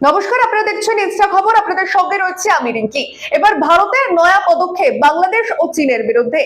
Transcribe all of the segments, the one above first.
নমস্কার, আপনারা দেখছেন ইনস্টা খবর, আপনাদের সঙ্গে রয়েছে আমি রিঙ্কি। এবার ভারতের নয়া পদক্ষেপ বাংলাদেশ ও চীনের বিরুদ্ধে।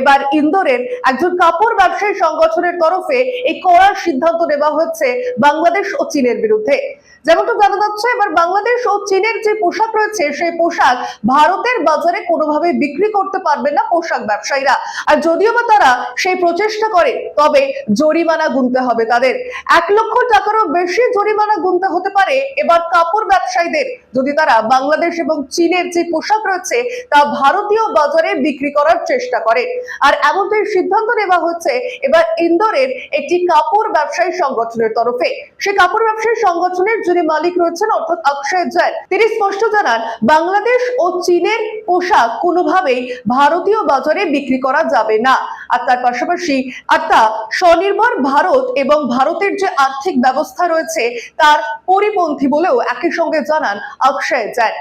এবার ইন্দোরের একজন কাপড় ব্যবসায়ী সংগঠনের তরফে এই করার সিদ্ধান্ত নেওয়া হচ্ছে বাংলাদেশ ও চীনের বিরুদ্ধে। যেমনটা জানা যাচ্ছে, এবার বাংলাদেশ ও চীনের যে পোশাক রয়েছে, সেই পোশাক ভারতের বাজারে কোনোভাবে বিক্রি করতে পারবে না পোশাক ব্যবসায়ীরা। আর যদিও বা তারা সেই প্রচেষ্টা করে, তবে জরিমানা গুনতে হবে তাদের। এক লক্ষ টাকারও বেশি জরিমানা গুনতে হতে পারে এবার কাপড় ব্যবসায়ীদের। যদি তারা বাংলাদেশ এবং চীনের যে পোশাক রয়েছে, তা ভারতীয় বাজারে বিক্রি করার চেষ্টা করে। আর এমনটাই সিদ্ধান্ত নেওয়া হচ্ছে এবার ইন্দোরের একটি কাপড় ব্যবসায়ী সংগঠনের তরফে। সে কাপড় ব্যবসায়ী সংগঠনের যিনি মালিক রয়েছেন, অর্থাৎ অক্ষয় জৈন, তিনি স্পষ্ট জানান, বাংলাদেশ ও চীনের পোশাক কোনোভাবেই ভারতীয় বাজারে বিক্রি করা যাবে না। আর তার পাশাপাশি, আর তা স্বনির্ভর ভারত এবং ভারতের যে আর্থিক ব্যবস্থা রয়েছে, তার পরিপন্থী বলেও একই সঙ্গে জানান অক্ষয় জৈন।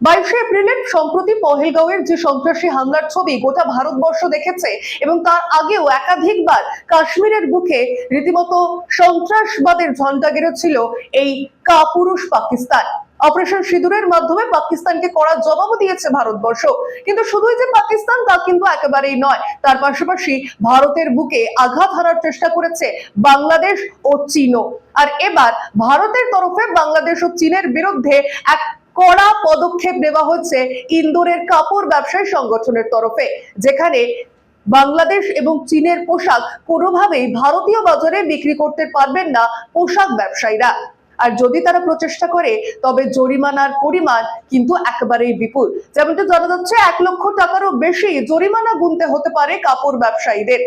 বাইশে এপ্রিলের সম্প্রতি পহেলগাঁওয়ের যে সন্ত্রাসী হামলার ছবি গোটা ভারতবর্ষ দেখেছে এবং তার আগেও একাধিকবার কাশ্মীরের বুকে রীতিমতো সন্ত্রাসবাদের ঝন্ডা গেড়েছিল এই কাপুরুষ পাকিস্তান। অপারেশন সিঁদুরের মাধ্যমে পাকিস্তানকে কড়া জবাবও দিয়েছে ভারতবর্ষ। কিন্তু শুধুই যে পাকিস্তান তা কিন্তু একেবারেই নয়, তার পাশাপাশি ভারতের বুকে আঘাত হানার চেষ্টা করেছে বাংলাদেশ ও চীনও। আর এবার ভারতের তরফে বাংলাদেশ ও চীনের বিরুদ্ধে এক কড়া পদক্ষেপ নেওয়া হচ্ছে ইন্দোরের কাপড় ব্যবসায়ী সংগঠনের তরফে, যেখানে বাংলাদেশ এবং চীনের পোশাক কোনোভাবেই ভারতীয় বাজারে বিক্রি করতে পারবেন না পোশাক ব্যবসায়ীরা। আর যদি তারা প্রচেষ্টা করে, তবে জরিমানার পরিমাণ কিন্তু একেবারেই বিপুল। যেমনটা জানা যাচ্ছে, এক লক্ষ টাকারও বেশি জরিমানা গুনতে হতে পারে কাপড় ব্যবসায়ীদের।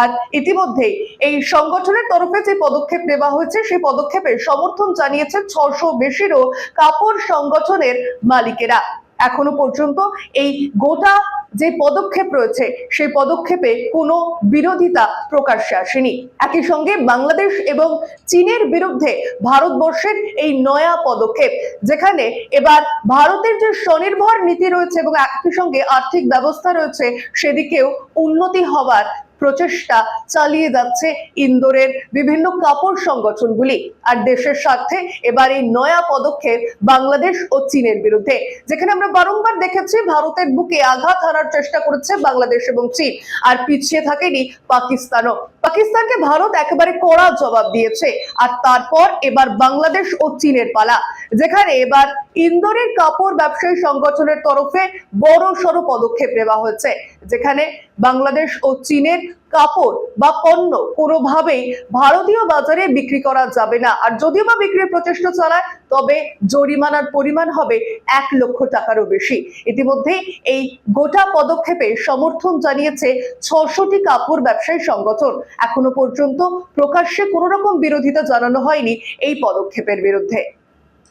আর ইতিমধ্যেই এই সংগঠনের তরফে যে পদক্ষেপ নেওয়া হয়েছে, সেই পদক্ষেপের সমর্থন জানিয়েছে ছশো বেশিরও কাপড় সংগঠনের মালিকেরা। এখনও পর্যন্ত এই গোটা যে পদক্ষেপ রয়েছে, সেই পদক্ষেপে কোনো বিরোধিতা প্রকাশ্যে আসেনি। একই সঙ্গে বাংলাদেশ এবং চীনের বিরুদ্ধে ভারতবর্ষের এই নয়া পদক্ষেপ, যেখানে এবার ভারতের যে স্বনির্ভর নীতি রয়েছে এবং একই সঙ্গে আর্থিক ব্যবস্থা রয়েছে, সেদিকেও উন্নতি হওয়ার প্রচেষ্টা চালিয়ে যাচ্ছে ইন্দোরের বিভিন্ন কাপড় সংগঠনগুলি। আর দেশের স্বার্থে এবার এই নয়া পদক্ষেপ বাংলাদেশ ও চীনের বিরুদ্ধে। যেখানে আমরা বারংবার দেখেছি ভারতের বুকে আঘাত হানার চেষ্টা করেছে বাংলাদেশ এবং চীন। আর পিছিয়ে থাকেনি পাকিস্তানও। পাকিস্তানকে ভারত একেবারে কড়া জবাব দিয়েছে। আর তারপর এবার বাংলাদেশ ও চীনের পালা। যেখানে এবার ইন্দোরের কাপড় ব্যবসায়ী সংগঠনের তরফে বড় সড়ো পদক্ষেপ নেওয়া হয়েছে। যেখানে বাংলাদেশ ও চীনের কাপড় বা পণ্য কোনোভাবেই ভারতীয় বাজারে বিক্রি করা যাবে না। আর যদিও বা বিক্রির প্রচেষ্টা চালায়, তবে জরিমানার পরিমাণ হবে এক লক্ষ টাকারও বেশি। ইতিমধ্যে এই গোটা পদক্ষেপে সমর্থন জানিয়েছে ছশোটি কাপড় ব্যবসায়ী সংগঠন। এখনও পর্যন্ত প্রকাশ্যে কোনো রকম বিরোধিতা জানানো হয়নি এই পদক্ষেপের বিরুদ্ধে।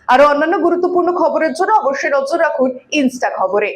আরও অন্যান্য গুরুত্বপূর্ণ খবরের জন্য অবশ্যই নজর রাখুন ইনস্টা খবরে।